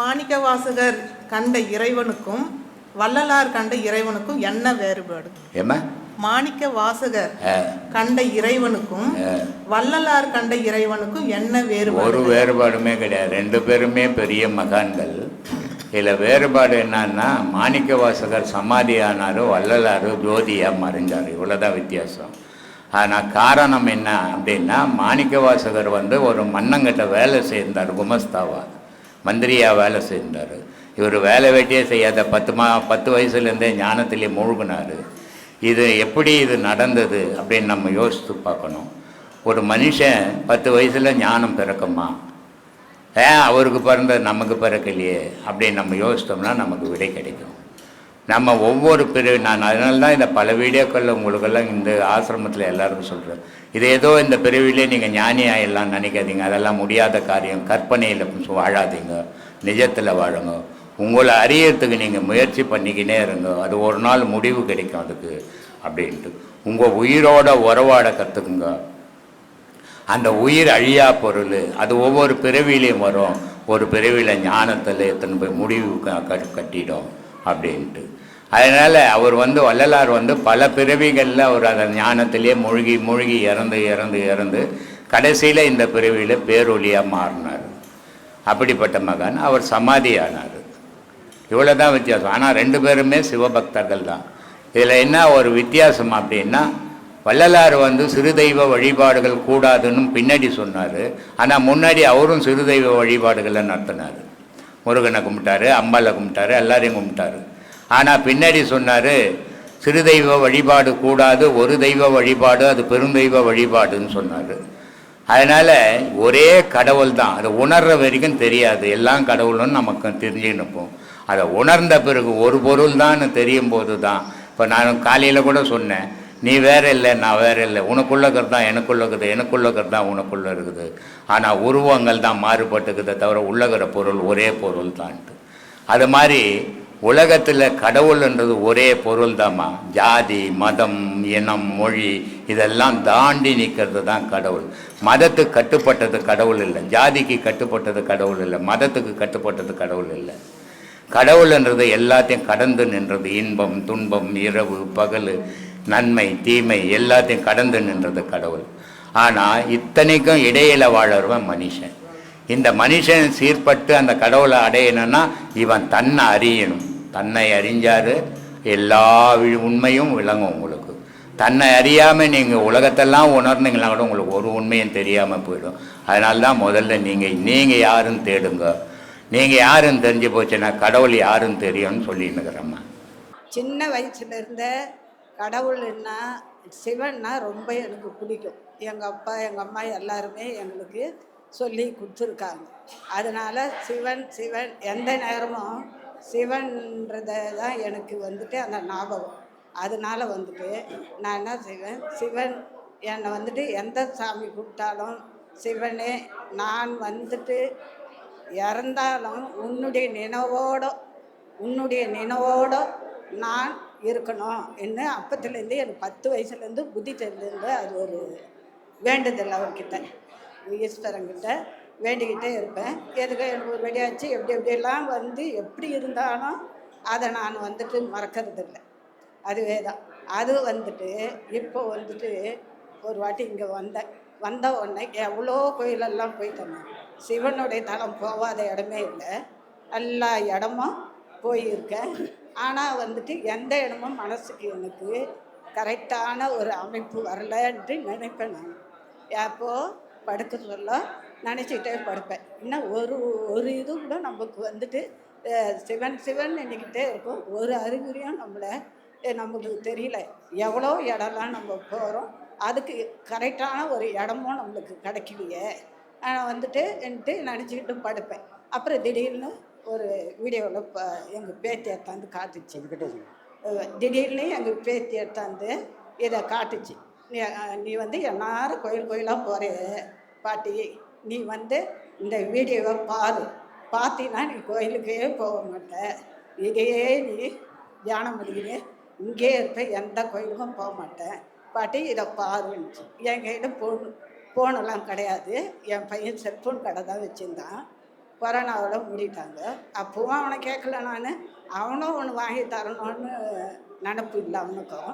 மாணிக்கவாசகர் கண்ட இறைவனுக்கும் வள்ளலார் கண்ட இறைவனுக்கும் என்ன வேறுபாடு? ஏம்மா மாணிக்க வாசகர் கண்ட இறைவனுக்கும் வள்ளலார் கண்ட இறைவனுக்கும் என்ன ஒரு வேறுபாடு வேறுபாடுமே கிடையாது. ரெண்டு பேருமே பெரிய மகான்கள். இதில் வேறுபாடு என்னன்னா மாணிக்க வாசகர் சமாதி ஆனார் வள்ளலார் ஜோதியாக மறைஞ்சார். இவ்வளோதான் வித்தியாசம். ஆனால் காரணம் என்ன அப்படின்னா மாணிக்க வாசகர் வந்து ஒரு மன்னங்கிட்ட வேலை செய்தார் குமஸ்தாவா. மந்திரியாக வேலை செய்தார். இவர் வேலை வெட்டியே செய்யாத பத்து மா பத்து வயசுலேருந்தே ஞானத்திலே மூழ்கினார். இது எப்படி இது நடந்தது அப்படின்னு நம்ம யோசித்து பார்க்கணும். ஒரு மனுஷன் பத்து வயசில் ஞானம் பிறக்குமா? ஏன் அவருக்கு பிறந்தது நமக்கு பிறக்கலையே அப்படின்னு நம்ம யோசித்தோம்னா நமக்கு விடை கிடைக்கும். நம்ம ஒவ்வொரு பிரிவு நான் அதனால தான் இந்த பல வீடியோக்களில் உங்களுக்கெல்லாம் இந்த ஆசிரமத்தில் எல்லாருக்கும் சொல்கிறேன் இது ஏதோ இந்த பிரிவிலே நீங்கள் ஞானி ஆகிடலாம் நினைக்காதீங்க. அதெல்லாம் முடியாத காரியம். கற்பனையில் வாழாதீங்க. நிஜத்தில் வாழுங்க. உங்களை அறியறதுக்கு நீங்கள் முயற்சி பண்ணிக்கினே இருங்க. அது ஒரு நாள் முடிவு கிடைக்கும் அதுக்கு அப்படின்ட்டு. உங்கள் உயிரோட உறவாட கற்றுக்குங்க அந்த உயிர் அழியா பொருள் அது ஒவ்வொரு பிறவிலையும் வரும். ஒரு பிறவியில் ஞானத்தில் எத்தனை போய் முடிவு க- கட்டிடும் அப்படின்ட்டு. அதனால் அவர் வந்து வள்ளலார் வந்து பல பிறவிகளில் அவர் அந்த ஞானத்திலே மூழ்கி மூழ்கி இறந்து இறந்து இறந்து கடைசியில் இந்த பிறவியில் பேரொழியாக மாறினார். அப்படிப்பட்ட மகன். அவர் சமாதி ஆனார் இவ்வளோ தான் வித்தியாசம். ஆனால் ரெண்டு பேருமே சிவபக்தர்கள் தான். இதில் என்ன ஒரு வித்தியாசம் அப்படின்னா வள்ளலார் வந்து சிறுதெய்வ வழிபாடுகள் கூடாதுன்னு பின்னாடி சொன்னார். ஆனால் முன்னாடி அவரும் சிறுதெய்வ வழிபாடுகளை நடத்தினார். முருகனை கும்பிட்டாரு அம்பாளை கும்பிட்டாரு எல்லாரையும் கும்பிட்டாரு. ஆனால் பின்னாடி சொன்னார் சிறு தெய்வ வழிபாடு கூடாது ஒரு தெய்வ வழிபாடு அது பெருந்தெய்வ வழிபாடுன்னு சொன்னார். அதனால் ஒரே கடவுள் தான். அதை உணர்ற வரைக்கும் தெரியாது. எல்லாம் கடவுள்னு நமக்கு தெரிஞ்சுன்னுப்போம் அதை உணர்ந்த பிறகு ஒரு பொருள் தான் தெரியும் போது தான். இப்போ நான் காலையில் கூட சொன்னேன் நீ வேற இல்லை நான் வேற இல்லை. உனக்குள்ள இருக்கிறது தான் எனக்குள்ள இருக்குது எனக்குள்ள இருக்கிறது தான் உனக்குள்ள இருக்குது. ஆனால் உருவங்கள் தான் மாறுபட்டுக்குதே தவிர உள்ளகிற பொருள் ஒரே பொருள் தான்ட்டு அது மாதிரி உலகத்தில் கடவுள்ன்றது ஒரே பொருள் தாம்மா. ஜாதி மதம் இனம் மொழி இதெல்லாம் தாண்டி நிற்கிறது தான் கடவுள். மதத்துக்கு கட்டுப்பட்டது கடவுள் இல்லை. ஜாதிக்கு கட்டுப்பட்டது கடவுள் இல்லை. மதத்துக்கு கட்டுப்பட்டது கடவுள் இல்லை. கடவுள்ன்றது எல்லாத்தையும் கடந்து நின்றது இன்பம் துன்பம் இரவு பகல். நன்மை தீமை எல்லாத்தையும் கடந்து நின்றது கடவுள். ஆனால் இத்தனைக்கும் இடையில வாழறவன் மனுஷன். இந்த மனுஷன் சீர்பட்டு அந்த கடவுளை அடையணும்னா இவன் தன்னை அறியணும். தன்னை அறிஞ்சாரு எல்லா உண்மையும் விளங்கும் உங்களுக்கு. தன்னை அறியாமல் நீங்கள் உலகத்தெல்லாம் உணர்ந்தீங்கன்னா கூட உங்களுக்கு ஒரு உண்மையும் தெரியாமல் போயிடும். அதனால தான் முதல்ல நீங்கள் நீங்கள் யாருன்னு தேடுங்க. நீங்கள் யாருன்னு தெரிஞ்சு போச்சுன்னா கடவுள் யாருன்னு தெரியும்னு சொல்லின்னுக்கிறேம்மா சின்ன வயசுலேருந்தே கடவுள்னா சிவன்னா ரொம்ப எனக்கு பிடிக்கும். எங்கள் அப்பா எங்கள் அம்மா எல்லாருமே எங்களுக்கு சொல்லி கொடுத்துருக்காங்க. அதனால சிவன் சிவன் எந்த நேரமும் சிவன்றதை தான் எனக்கு வந்துட்டு அந்த ஞாபகம். அதனால வந்துட்டு நான் என்ன செய்வேன் சிவன் என்னை வந்துட்டு எந்த சாமி கூப்பிட்டாலும் சிவனே நான் வந்துட்டு இறந்தாலும் உன்னுடைய நினைவோட உன்னுடைய நினைவோட நான் இருக்கணும். என்ன? அப்பத்துலேருந்து எனக்கு பத்து வயசுலேருந்து புத்தி தெரிஞ்சிருந்து அது ஒரு வேண்டுதல் அவர்கிட்ட. ஈஸ்வரங்கிட்ட வேண்டிக்கிட்டே இருப்பேன். எதுக்கு எனக்கு ஒரு வெடியாச்சு எப்படி எப்படியெல்லாம் வந்து எப்படி இருந்தாலும் அதை நான் வந்துட்டு மறக்கறதில்லை. அதுவே தான். அது வந்துட்டு இப்போ வந்துட்டு ஒரு வாட்டி இங்கே வந்தேன். வந்த உடனே எவ்வளோ கோயிலெல்லாம் போயிட்டேன் சிவனுடைய தலம் போகாத இடமே இல்லை. எல்லா இடமும் போயிருக்கேன். ஆனால் வந்துட்டு எந்த இடமும் மனசுக்கு எனக்கு கரெக்டான ஒரு அமைப்பு வரலன்ட்டு நினைப்பேன் நான். எப்போது படுக்க சொல்ல நினச்சிக்கிட்டே படுப்பேன். இன்னும் ஒரு ஒரு இது கூட நமக்கு வந்துட்டு சிவன் சிவன் நினைக்கிட்டே இருக்கும். ஒரு அறிகுறியும் நம்மளை நமக்கு தெரியல. எவ்வளோ இடம்லாம் நம்ம போகிறோம் அதுக்கு கரெக்டான ஒரு இடமும் நம்மளுக்கு கிடைக்கலையே. நான் வந்துட்டு என்ட்டு நினச்சிக்கிட்டு படுப்பேன். அப்புறம் திடீர்னு ஒரு வீடியோவில் இப்போ எங்கள் பேத்தி எடுத்தாந்து காட்டுச்சு. திடீர்னு எங்கள் பேத்தி எடுத்தாந்து இதை காட்டுச்சு. நீ நீ வந்து எல்லாரும் கோயில் கோயிலாக போகிற பாட்டி. நீ வந்து இந்த வீடியோவை பாரு. பார்த்தீங்கன்னா நீ கோயிலுக்கே போக மாட்ட. இதையே நீ தியானம் பண்ணிக்கிட்டு இங்கே இருப்ப எந்த கோயிலுக்கும் போக மாட்டேன் பாட்டி இதை பாருன்னுச்சு. என் கையில் ஃபோன் ஃபோனெல்லாம் கிடையாது. என் பையன் செல்ஃபோன் கடை தான் வச்சுருந்தான். கொரோனாவோட மூடிட்டாங்க. அப்போவும் அவனை கேட்கல நான். அவனும் ஒன்று வாங்கி தரணும்னு நினப்பு இல்லை அவனுக்கும்.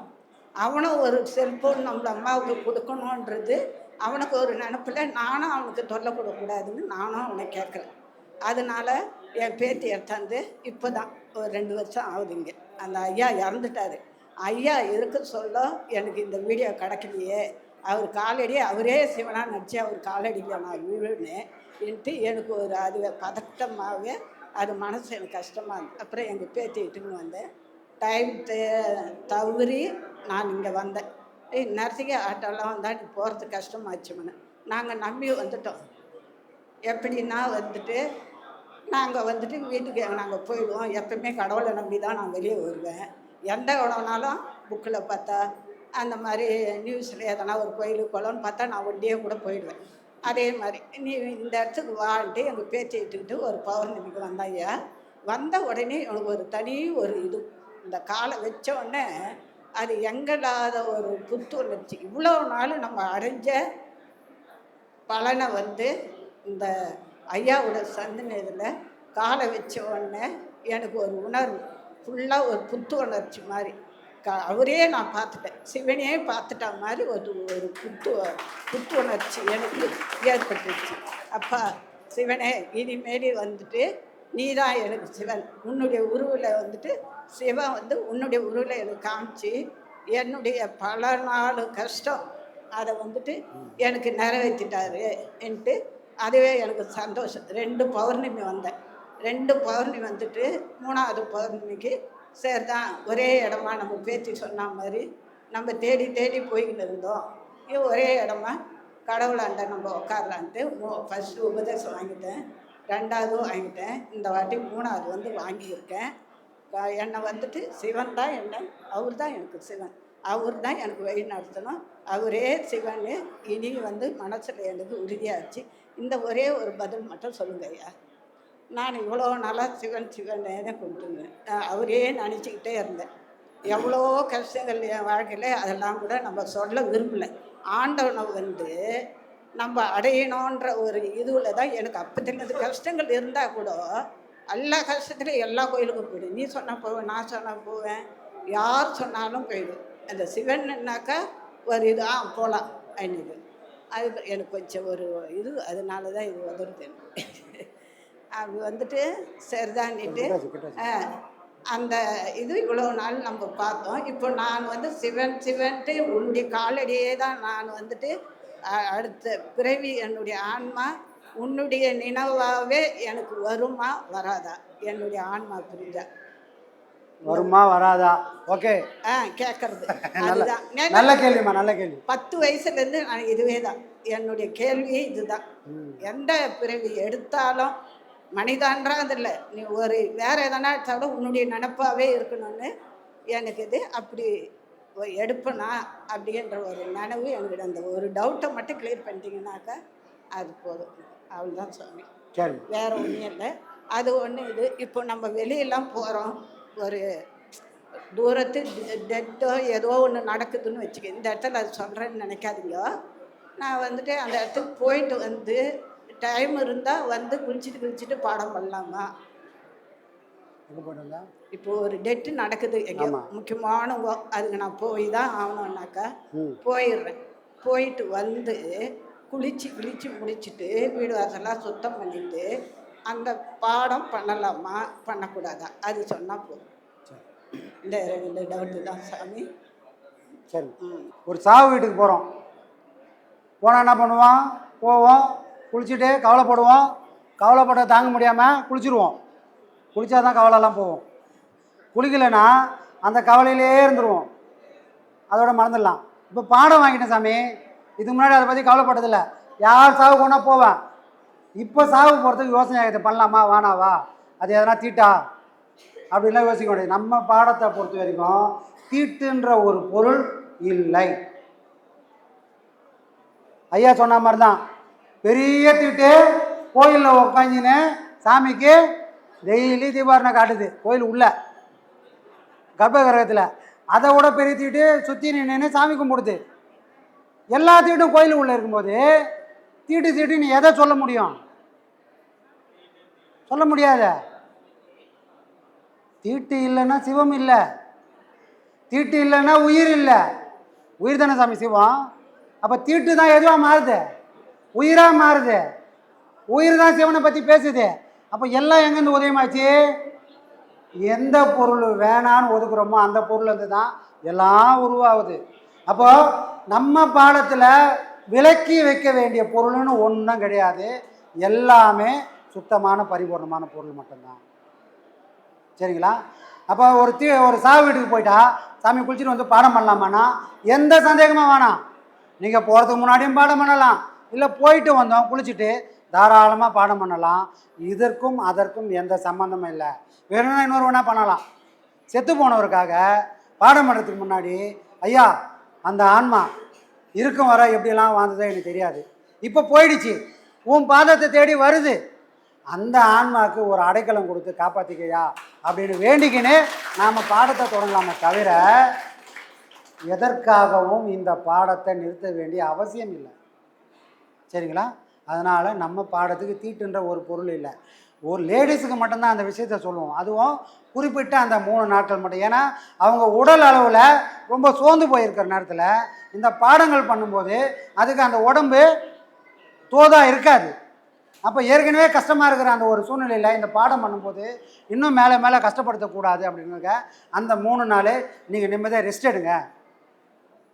அவனும் ஒரு செல்ஃபோன் நம்மள அம்மாவுக்கு கொடுக்கணுன்றது அவனுக்கு ஒரு நினப்பில் நானும் அவனுக்கு தொல்லை கொடுக்கக்கூடாதுன்னு நானும் அவனை கேட்கல அதனால என் பேத்தி எடுத்தாந்து இப்போ தான் ஒரு ரெண்டு வருஷம் ஆகுதுங்க அந்த ஐயா இறந்துட்டாரு. ஐயா இருக்க சொல்ல எனக்கு இந்த வீடியோ கிடைக்கலையே. அவர் காலடி அவரே சிவனா நடிச்சு அவர் காலடியில் நான் விழுனேன் என்ட்டு எனக்கு ஒரு அது பதட்டமாகவே அது மனசு எனக்கு கஷ்டமாக இருந்தது. அப்புறம் எங்கள் பேத்தி இட்டுன்னு வந்தேன். டைம் தவறி நான் இங்கே வந்தேன். ஏய் நர்சிங்க ஆட்டோலாம் வந்தால் போகிறது கஷ்டமாச்சுமனு. நாங்கள் நம்பி வந்துட்டோம். எப்படின்னா வந்துட்டு நாங்கள் வந்துட்டு வீட்டுக்கு நாங்கள் போயிடுவோம். எப்பவுமே கடவுளை நம்பி தான் நான் வெளியே வருவேன். எந்த இடம்னாலும் புக்கில் பார்த்தா அந்த மாதிரி நியூஸில் எதனா ஒரு கோயிலுக்கு குளம்னு பார்த்தா நான் ஒண்டியே கூட போயிடுவேன். அதே மாதிரி நீ இந்த இடத்துக்கு வான்ட்டு எங்கள் பேச்சை இட்டுக்கிட்டு ஒரு பௌர்ணமிக்கு வந்தாயா வந்த உடனே எனக்கு ஒரு தனி ஒரு இது. இந்த காலை வச்ச உடனே அது எங்கடாத ஒரு புத்துணர்ச்சி. இவ்வளோ நாள் நம்ம அடைஞ்ச பலனை வந்து இந்த ஐயாவோட சந்தினதில் காலை வச்ச உடனே எனக்கு ஒரு உணர்வு ஃபுல்லாக ஒரு புத்துணர்ச்சி மாதிரி. க அவரே நான் பார்த்துட்டேன். சிவனையே பார்த்துட்ட மாதிரி ஒரு ஒரு புத்து புத்து உணர்ச்சி எனக்கு ஏற்பட்டுச்சு. அப்பா சிவனே இனிமேரி வந்துட்டு நீ தான் எனக்கு சிவன். உன்னுடைய உருவில் வந்துட்டு சிவன் வந்து உன்னுடைய உருவில் எனக்கு காமிச்சு என்னுடைய பல நாள் கஷ்டம் அதை வந்துட்டு எனக்கு நிறைவேற்றிட்டாருன்ட்டு அதுவே எனக்கு சந்தோஷம். ரெண்டு பௌர்ணமி வந்தேன். ரெண்டு பௌர்ணமி வந்துட்டு மூணாவது பௌர்ணமிக்கு சரி தான் ஒரே இடமா நம்ம பேச்சு சொன்ன மாதிரி நம்ம தேடி தேடி போய்கிட்டு இருந்தோம். இது ஒரே இடமா கடவுளாண்ட நம்ம உட்காரலான்ட்டு ஃபஸ்ட்டு உபதேசம் வாங்கிட்டேன். ரெண்டாவது வாங்கிட்டேன். இந்த வாட்டி மூணாவது வந்து வாங்கியிருக்கேன். என்னை வந்துட்டு சிவன் தான் என்ன? அவர் தான் எனக்கு சிவன். அவர் தான் எனக்கு வழி நடத்தணும். அவரே சிவன் இனி வந்து மனசில் எனக்கு உறுதியாச்சு. இந்த ஒரே ஒரு பதில் மட்டும் சொல்லுங்க ஐயா. நான் இவ்வளோ நாளாக சிவன் சிவனே தான் கொடுத்துருந்தேன் அவரே நினச்சிக்கிட்டே இருந்தேன். எவ்வளோ கஷ்டங்கள் என் வாழ்க்கையில் அதெல்லாம் கூட நம்ம சொல்ல விரும்பலை. ஆண்டவனை வந்து நம்ம அடையணுன்ற ஒரு இதுவில் தான் எனக்கு அப்பத்தினது கஷ்டங்கள் இருந்தால் கூட எல்லா கஷ்டத்துலையும் எல்லா கோயிலுக்கும் போயிடும் நீ சொன்னால் போவேன் நான் சொன்னால் போவேன். யார் சொன்னாலும் போயிடும் அந்த சிவன்னாக்கா ஒரு இது ஆ போகலாம் அப்படின்னு அது எனக்கு கொஞ்சம் ஒரு இது அதனால தான் இது உதவுது. அது வந்துட்டு சரிதான்னுட்டு ஆ, அந்த இது இவ்வளோ நாள் நம்ம பார்த்தோம். இப்போ நான் வந்து சிவன் சிவன்ட்டு உன்னுடைய காலடியே தான் நான் வந்துட்டு அடுத்த பிறவி என்னுடைய ஆன்மா உன்னுடைய நினைவாகவே எனக்கு வருமா வராதா? என்னுடைய ஆன்மா புரிஞ்சா? வருமா வராதா? ஓகே. ஆ கேட்கறது நல்ல அதுதான். நான் நல்ல கேள்விம்மா நல்ல கேள்வி. பத்து வயசுலேருந்து நான் இதுவே தான் என்னுடைய கேள்வியே இதுதான். எந்த பிறவி எடுத்தாலும் மனிதான்றதில்லை நீ ஒரு வேற எதனா எடுத்தாலும் உன்னுடைய நினப்பாவே இருக்கணும்னு எனக்கு இது. அப்படி எடுப்பனா அப்படின்ற ஒரு நினைவு எனக்கு அந்த ஒரு டவுட்டை மட்டும் கிளியர் பண்ணிட்டீங்கன்னாக்கா அது போதும். அவ்வளோதான் சுவாமி. சரி. வேற ஒன்றும் இல்லை. அது ஒன்று இது. இப்போ நம்ம வெளியெல்லாம் போகிறோம் ஒரு தூரத்து டெட்டோ ஏதோ ஒன்று நடக்குதுன்னு வச்சுக்க. இந்த இடத்துல அது சொல்கிறேன்னு நினைக்காதீங்க. நான் வந்துட்டு அந்த இடத்துக்கு போயிட்டு வந்து டைம் இருந்தால் வந்து குளிச்சுட்டு குளிச்சுட்டு பாடம் பண்ணலாமா இப்போ ஒரு டெட்டு நடக்குது. எங்கேயோ. முக்கியமான wo- அதுக்கு நான் போய் தான் ஆகணும்னாக்கா போயிடுறேன். போயிட்டு வந்து குளிச்சு குளிச்சு முடிச்சுட்டு வீடு வாசலாம் சுத்தம் பண்ணிட்டு அந்த பாடம் பண்ணலாமா? பண்ணக்கூடாதா? அது சொன்னால் போதும். இந்த ரெண்டு டவுட்டு தான் சாமி. சரி. ஒரு சாவு வீட்டுக்கு போகிறோம் போனால் என்ன பண்ணுவோம் போவோம். குளிச்சுட்டு கவலைப்படுவோம் கவலைப்பட தாங்க முடியாமல் குளிச்சிருவோம். குளிச்சா தான் கவலைலாம் போவோம் குளிக்கலைன்னா அந்த கவலையிலே இருந்துருவோம். அதோட மறந்துடலாம். இப்போ பாடம் வாங்கிட்டேன் சாமி. இதுக்கு முன்னாடி அதை பற்றி கவலைப்பட்டதில்லை. யார் சாவு கொண்டா போவேன்? இப்போ சாவு போகிறதுக்கு யோசனை ஆகுது பண்ணலாமா? வேணாவா? அது எதனா தீட்டா? அப்படின்லாம் யோசிக்க முடியாது. நம்ம பாடத்தை பொறுத்த வரைக்கும் தீட்டுன்ற ஒரு பொருள் இல்லை. ஐயா சொன்ன மாதிரி தான் பெரிய தீட்டு கோயிலில் உட்காந்துன்னு சாமிக்கு டெய்லி தீபாரணை காட்டுது. கோயில் உள்ள கர்ப்பகிரகத்தில். அதை விட பெரிய தீட்டு சுற்றி நின்று சாமி கும்பிடுது. எல்லா தீட்டும் கோயில் உள்ளே இருக்கும்போது தீட்டு தீட்டு நீ எதை சொல்ல முடியும்? சொல்ல முடியாத. தீட்டு இல்லைன்னா சிவம் இல்லை. தீட்டு இல்லைன்னா உயிர் இல்லை. உயிர் தானே சாமி சிவம்? அப்போ தீட்டு தான் எதுவாக மாறுது? உயிராக மாறுது. உயிர் தான் சிவனை பற்றி பேசுது. அப்போ எல்லாம் எங்கேருந்து உதயமாச்சு? எந்த பொருள் வேணான்னு ஒதுக்குறோமோ அந்த பொருள்லேருந்து தான் எல்லாம் உருவாகுது. அப்போது நம்ம பாடத்தில் விலக்கி வைக்க வேண்டிய பொருள்னு ஒன்றும் கிடையாது. எல்லாமே சுத்தமான பரிபூர்ணமான பொருள் மட்டும்தான். சரிங்களா? அப்போ ஒரு தீ ஒரு சாவு வீட்டுக்கு போயிட்டா சாமி குளிச்சுட்டு வந்து பாடம் பண்ணலாமாண்ணா? எந்த சந்தேகமாக வேணாம். நீங்கள் போகிறதுக்கு முன்னாடியும் பாடம் பண்ணலாம். இல்லை போயிட்டு வந்தோம் குளிச்சுட்டு தாராளமாக பாடம் பண்ணலாம். இதற்கும் அதற்கும் எந்த சம்மந்தமும் இல்லை. வேணும்னா இன்னொரு வேணா பண்ணலாம். செத்து போனவருக்காக பாடம் பண்ணுறதுக்கு முன்னாடி ஐயா அந்த ஆன்மா இருக்கும் வர எப்படிலாம் வாழ்ந்ததோ எனக்கு தெரியாது. இப்போ போயிடுச்சு. உன் பாதத்தை தேடி வருது. அந்த ஆன்மாவுக்கு ஒரு அடைக்கலம் கொடுத்து காப்பாற்றிக்கையா அப்படின்னு வேண்டிக்கின்னு நாம் பாடத்தை தொடங்கலாமே தவிர எதற்காகவும் இந்த பாடத்தை நிறுத்த வேண்டிய அவசியம் இல்லை. சரிங்களா? அதனால் நம்ம பாடத்துக்கு தீட்டுன்ற ஒரு பொருள் இல்லை. ஒரு லேடிஸுக்கு மட்டும்தான் அந்த விஷயத்த சொல்லுவோம். அதுவும் குறிப்பிட்ட அந்த மூணு நாட்கள் மட்டும். ஏன்னா அவங்க உடல் அளவில் ரொம்ப சோர்ந்து போயிருக்கிற நேரத்தில் இந்த பாடங்கள் பண்ணும்போது அதுக்கு அந்த உடம்பு தோதா இருக்காது. அப்போ ஏற்கனவே கஷ்டமாக இருக்கிற அந்த ஒரு சூழ்நிலையில் இந்த பாடம் பண்ணும்போது இன்னும் மேலே மேலே கஷ்டப்படுத்தக்கூடாது அப்படின்னாக்க அந்த மூணு நாள் நீங்கள் நிம்மதியாக ரெஸ்ட் எடுங்க.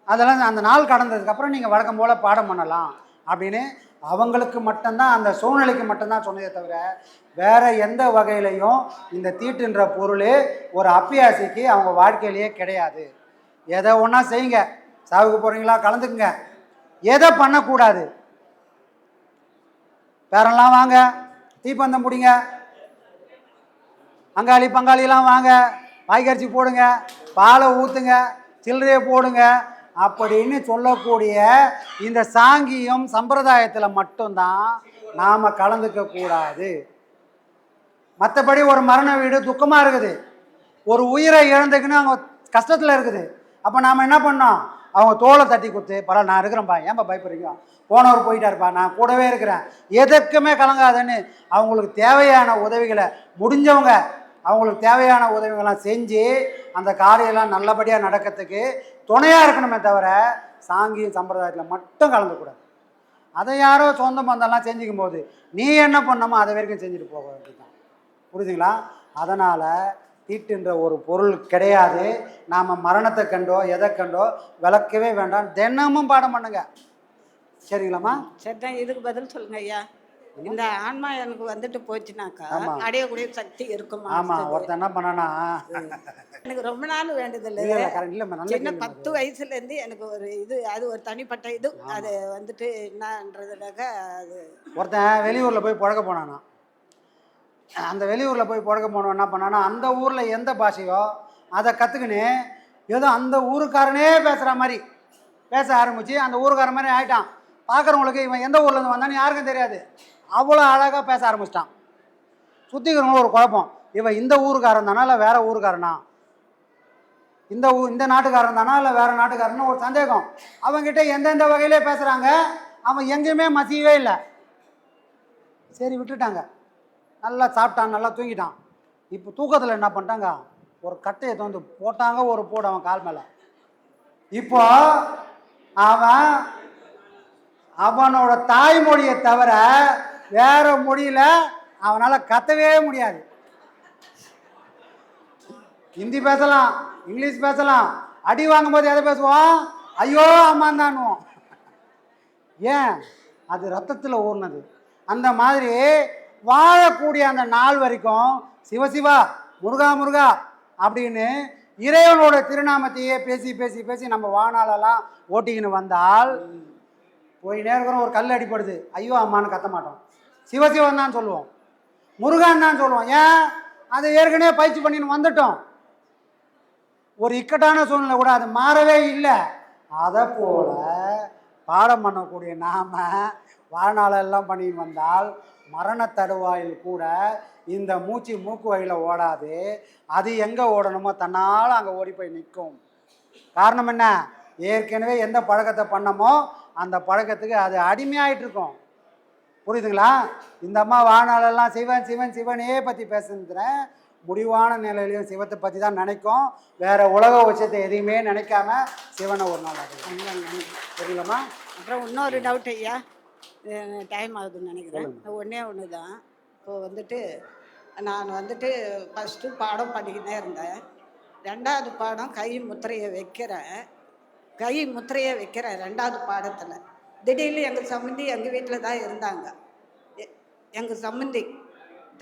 அதெல்லாம் அந்த நாள் கடந்ததுக்கப்புறம் நீங்கள் வழக்கம் போல் பாடம் பண்ணலாம். அப்படின்னு அவங்களுக்கு மட்டும்தான் அந்த சூழ்நிலைக்கு மட்டும்தான் சொன்னதே தவிர வேறு எந்த வகையிலையும் இந்த தீட்டுன்ற பொருள் ஒரு அப்பியாசிக்கு அவங்க வாழ்க்கையிலேயே கிடையாது. எதை ஒன்றா செய்யுங்க. சாவுக்கு போகிறீங்களா கலந்துக்குங்க. எதை பண்ணக்கூடாது? பேரெல்லாம் வாங்க. தீப்பந்தம் பிடிங்க. அங்காளி பங்காளிலாம் வாங்க. காய்கறிச்சி போடுங்க. பாலை ஊற்றுங்க சில்லறையை போடுங்க. அப்படின்னு சொல்லக்கூடிய இந்த சாங்கியம் சம்பிரதாயத்தில் மட்டும்தான் நாம் கலந்துக்க கூடாது. மற்றபடி ஒரு மரண வீடு துக்கமாக இருக்குது. ஒரு உயிரை இழந்துக்குன்னு அவங்க கஷ்டத்தில் இருக்குது. அப்போ நாம் என்ன பண்ணோம்? அவங்க தோலை தட்டி கொடுத்து பரவாயில்ல நான் இருக்கிறேன்ப்பா ஏன்பா பயப்படுறீங்க? போனவர் போயிட்டாருப்பா நான் கூடவே இருக்கிறேன். எதற்குமே கலங்காதுன்னு அவங்களுக்கு தேவையான உதவிகளை முடிஞ்சவங்க அவங்களுக்கு தேவையான உதவிகள்லாம் செஞ்சு அந்த காரியெல்லாம் நல்லபடியாக நடக்கிறதுக்கு துணையாக இருக்கணுமே தவிர சாங்கிய சம்பிரதாயத்தில் மட்டும் கலந்துக்கூடாது அதை யாரோ சொந்த பந்தம்லாம் செஞ்சுக்கும் போது நீ என்ன பண்ணமோ அதை வரைக்கும் செஞ்சுட்டு போக வேண்டியதுதான். புரியுதுங்களா அதனால் தீட்டுன்ற ஒரு பொருள் கிடையாது. நாம் மரணத்தை கண்டோ எதை கண்டோ விளக்கவே வேண்டாம். தினமும் பாடம் பண்ணுங்க. சரிங்களாம்மா? சரி இதுக்கு பதில் சொல்லுங்க ஐயா. இந்த ஆன்மா எனக்கு வந்துட்டு போச்சுனாக்கா ஆமா. அடையக்கூடிய சக்தி இருக்குமா ஆமாம் ஒருத்தன் என்ன பண்ணானா? எனக்கு ரொம்ப நாள் வேண்டியதில்லை. சின்ன பத்து வயசுல இருந்து எனக்கு ஒரு இது அது ஒரு தனிப்பட்ட இது. அது வந்துட்டு என்னன்றதுனாக்க அது ஒருத்தன் வெளியூரில் போய் புழக்க போனானா? அந்த வெளியூரில் போய் புழக்க போனவன் என்ன பண்ணானா அந்த ஊரில் எந்த பாஷையோ அதை கற்றுக்கின்னு ஏதோ அந்த ஊருக்காரனே பேசுகிற மாதிரி பேச ஆரம்பித்து அந்த ஊருக்காரன் மாதிரி ஆயிட்டான். பார்க்குறவங்களுக்கு இவன் எந்த ஊர்லேருந்து வந்தான்னு யாருக்கும் தெரியாது. அவ்வளோ அழகாக பேச ஆரம்பிச்சிட்டான். சுற்றிக்கிறவங்களும் ஒரு குழப்பம். இவன் இந்த ஊருக்காரன் தானா இல்லை வேறு ஊருக்காரனா? இந்த ஊ இந்த நாட்டுக்காரன் தானா இல்லை வேறு நாட்டுக்காரன்னு ஒரு சந்தேகம். அவங்ககிட்ட எந்தெந்த வகையிலே பேசுகிறாங்க அவன் எங்கேயுமே மசியவே இல்லை. சரி விட்டுட்டாங்க. நல்லா சாப்பிட்டான் நல்லா தூங்கிட்டான். இப்போ தூக்கத்தில் என்ன பண்ணிட்டாங்க? ஒரு கட்டையை தோந்து போட்டாங்க ஒரு போடு அவன் கால் மேலே. இப்போ அவன் அவனோட தாய்மொழியை தவிர வேற மொழியில் அவனால் கத்தவே முடியாது. ஹிந்தி பேசலாம் இங்கிலீஷ் பேசலாம் அடி வாங்கும்போது எதை பேசுவோம்? ஐயோ அம்மாந்தானுவோம் ஏன்? அது ரத்தத்தில் ஊர்னது. அந்த மாதிரி வாழக்கூடிய அந்த நாள் வரைக்கும் சிவசிவா முருகா முருகா அப்படின்னு இறைவனோட திருநாமத்தையே பேசி பேசி பேசி நம்ம வாழ்நாளெல்லாம் ஓட்டிக்கின்னு வந்தால் போய் நேரம் ஒரு கல் அடிப்படுது. ஐயோ அம்மான்னு கத்த மாட்டோம். சிவசிவன் தான் சொல்லுவோம். முருகன் தான் சொல்லுவோம். ஏன்? அதை ஏற்கனவே பயிற்சி பண்ணின்னு வந்துட்டோம். ஒரு இக்கட்டான சூழ்நிலை கூட அது மாறவே இல்லை. அதை போல பாடம் பண்ணக்கூடிய நாம வாழ்நாளெல்லாம் பண்ணின்னு வந்தால் மரண தடுவாயில் கூட இந்த மூச்சு மூக்கு வழியில் ஓடாது. அது எங்கே ஓடணுமோ தன்னால் அங்கே ஓடி போய் நிற்கும் காரணம் என்ன? ஏற்கனவே எந்த பழக்கத்தை பண்ணமோ அந்த பழக்கத்துக்கு அது அடிமையாயிட்டு இருக்கும் புரியுதுங்களா? இந்த அம்மா வாழ்நாளெல்லாம் சிவன் சிவன் சிவனே பற்றி பேசுகிறேன் முடிவான நிலையிலையும் சிவத்தை பற்றி தான் நினைக்கும். வேற உலக விஷயத்தை எதையுமே நினைக்காம சிவனை ஒரு நாள் புரியுங்களா அப்புறம் இன்னொரு டவுட் ஐயா. டைம் ஆகுதுன்னு நினைக்கிறேன். ஒன்றே ஒன்று தான் இப்போ வந்துட்டு நான் வந்துட்டு ஃபஸ்ட்டு பாடம் பண்ணிக்கிட்டே இருந்தேன். ரெண்டாவது பாடம் கை முத்திரையை வைக்கிறேன். கை முத்திரையை வைக்கிறேன் ரெண்டாவது பாடத்தில். திடீர்னு எங்கள் சம்மந்தி எங்கள் வீட்டில் தான் இருந்தாங்க. எங்கள் சம்மந்தி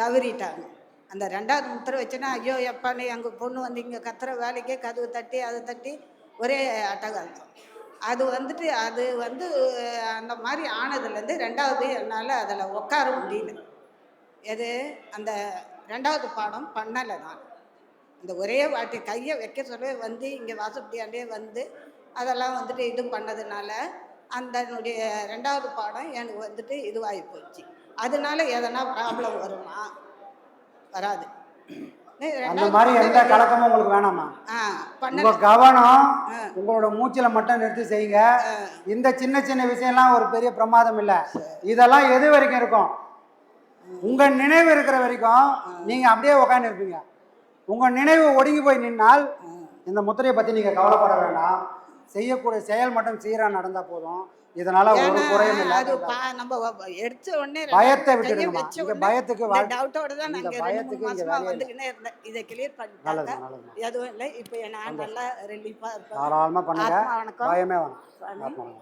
தவறிட்டாங்க. அந்த ரெண்டாவது முத்திரை வச்சேன்னா ஐயோ எப்பான்னு எங்கள் பொண்ணு வந்து இங்கே கத்துற வேலைக்கே கதவு தட்டி அதை தட்டி ஒரே அட்டகாசம். அது வந்துட்டு அது வந்து அந்த மாதிரி ஆனதுலேருந்து ரெண்டாவது என்னால் அதில் உட்கார முடியல. எது? அந்த ரெண்டாவது பாடம் பண்ணலை நான். அந்த ஒரே வாட்டி கையை வைக்க சொல்லவே வந்து இங்கே வாசப்படியாண்டே வந்து அதெல்லாம் வந்துட்டு இது பண்ணதுனால அந்தனுடைய ரெண்டாவது பாடம் எனக்கு வந்துட்டு இதுவாகி போச்சு. அதனால எதனா ப்ராப்ளம் வருமா? வராது. அந்த மாதிரி எந்த கலக்கமும் உங்களுக்கு வேணாமா? உங்க கவனம் உங்களோட மூச்சில மட்டும் நிறுத்தி செய்யுங்க. இந்த சின்ன சின்ன விஷயம்லாம் ஒரு பெரிய பிரமாதம் இல்லை. இதெல்லாம் எது வரைக்கும் இருக்கும்? உங்க நினைவு இருக்கிற வரைக்கும் நீங்க அப்படியே உட்காந்து இருப்பீங்க. உங்க நினைவு ஒடுங்கி போய் நின்னால் இந்த முத்திரையை பத்தி நீங்க கவலைப்பட வேண்டாம். செய்யக்கூடிய செயல் மட்டும் சீரா நடந்தா போதும். இதனால ஒரு குறையும் அது பா- நம்ம வ- எடுத்த உடனே பயத்தை விட்டுடுங்கம்மா. வச்ச இங்க உடனே பயத்துக்கு இந்த வாழ்- டவுட்டோட தான் இந்த நாங்க ரெண்டு மூணு பயத்துக்கு இங்க மாசமா வேலையே இல்லை. வந்துக்கினே இருந்தேன். இதை கிளியர் நல்லது பண்ணிட்டாங்க எதுவும் இல்லை. இப்போ நான் நல்லா ரிலீஃபாக இருப்பேன் தாராளமா பண்ணுங்க. ஆத்மா வணக்கம். பயமே வேணாம். ஆத்மா வணக்கம்.